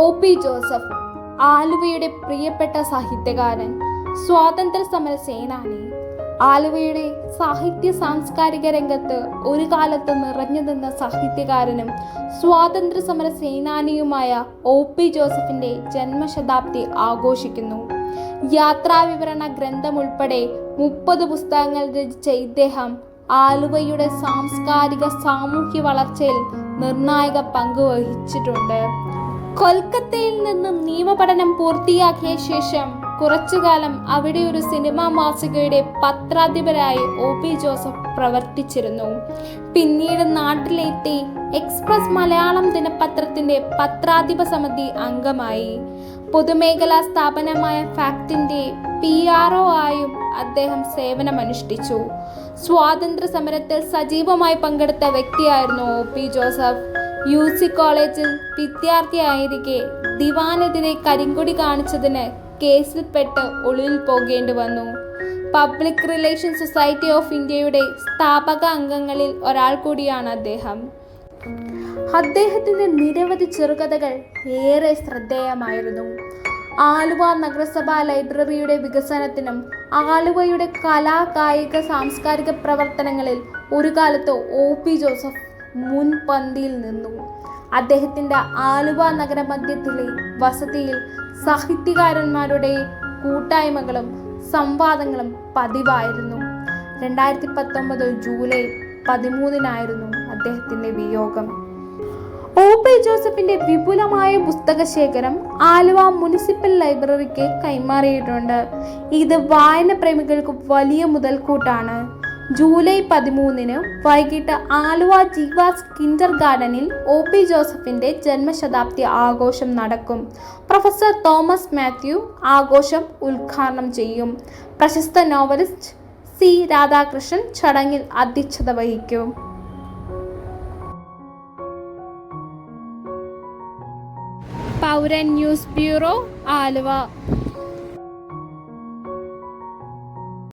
O P Joseph ആലുവയുടെ പ്രിയപ്പെട്ട സാഹിത്യകാരൻ സ്വാതന്ത്ര്യ സമര സേനാനി ആലുവയുടെ സാഹിത്യ സാംസ്കാരിക രംഗത്ത് ഒരു കാലത്ത് നിറഞ്ഞു നിന്ന സാഹിത്യകാരനും സ്വാതന്ത്ര്യ സമര സേനാനിയുമായ ഒ പി ജോസഫിന്റെ ജന്മശതാബ്ദി ആഘോഷിക്കുന്നു. യാത്രാവിവരണ ഗ്രന്ഥം ഉൾപ്പെടെ മുപ്പത് പുസ്തകങ്ങൾ രചിച്ച ഇദ്ദേഹം ആലുവയുടെ സാംസ്കാരിക സാമൂഹ്യ വളർച്ചയിൽ നിർണായക പങ്ക് വഹിച്ചിട്ടുണ്ട്. കൊൽക്കത്തയിൽ നിന്നും നിയമപഠനം പൂർത്തിയാക്കിയ ശേഷം കുറച്ചുകാലം അവിടെ ഒരു സിനിമാ മാസികയുടെ പത്രാധിപരായി ഒ പി ജോസഫ് പ്രവർത്തിച്ചിരുന്നു. പിന്നീട് നാട്ടിലെത്തി എക്സ്പ്രസ് മലയാളം ദിനപത്രത്തിന്റെ പത്രാധിപ സമിതി അംഗമായി. പൊതുമേഖലാ സ്ഥാപനമായ ഫാക്ടിന്റെ പി ആർ ഒ ആയും അദ്ദേഹം സേവനമനുഷ്ഠിച്ചു. സ്വാതന്ത്ര്യ സമരത്തിൽ സജീവമായി പങ്കെടുത്ത വ്യക്തിയായിരുന്നു O P Joseph. U C കോളേജിൽ വിദ്യാർത്ഥിയായിരിക്കെ ദിവാനെതിരെ കരിങ്കൊടി കാണിച്ചതിന് കേസിൽപ്പെട്ട് ഒളിവിൽ പോകേണ്ടി വന്നു. പബ്ലിക് റിലേഷൻ സൊസൈറ്റി ഓഫ് ഇന്ത്യയുടെ സ്ഥാപക അംഗങ്ങളിൽ ഒരാൾ കൂടിയാണ് അദ്ദേഹം. അദ്ദേഹത്തിന്റെ നിരവധി ചെറുകഥകൾ ഏറെ ശ്രദ്ധേയമായിരുന്നു. ആലുവ നഗരസഭാ ലൈബ്രറിയുടെ വികസനത്തിനും ആലുവയുടെ കലാ കായിക സാംസ്കാരിക പ്രവർത്തനങ്ങളിൽ ഒരു കാലത്ത് ഒ പി ജോസഫ് മുൻപന്തിയിൽ നിന്നു. അദ്ദേഹത്തിന്റെ ആലുവ നഗരമധ്യത്തിലെ വസതിയിൽ സാഹിത്യകാരന്മാരുടെ കൂട്ടായ്മകളും സംവാദങ്ങളും പതിവായിരുന്നു. രണ്ടായിരത്തി പത്തൊമ്പത് ജൂലൈ പതിമൂന്നിനായിരുന്നു അദ്ദേഹത്തിന്റെ വിയോഗം. ഒ പി ജോസഫിന്റെ വിപുലമായ പുസ്തകശേഖരം ആലുവ മുനിസിപ്പൽ ലൈബ്രറിക്ക് കൈമാറിയിട്ടുണ്ട്. ഇത് വായന പ്രേമികൾക്ക് വലിയ മുതൽക്കൂട്ടാണ്. ജൂലൈ പതിമൂന്നിന് വൈകിട്ട് ആലുവ ജീവാസ് കിൻഡർ ഗാർഡനിൽ ഒ പി ജോസഫിന്റെ ജന്മശതാബ്ദി ആഘോഷം നടക്കും. പ്രൊഫസർ തോമസ് മാത്യു ആഘോഷം ഉദ്ഘാടനം ചെയ്യും. പ്രശസ്ത നോവലിസ്റ്റ് സി രാധാകൃഷ്ണൻ ചടങ്ങിൽ അധ്യക്ഷത വഹിക്കും. പൗരൻ ന്യൂസ് ബ്യൂറോ ആലുവ.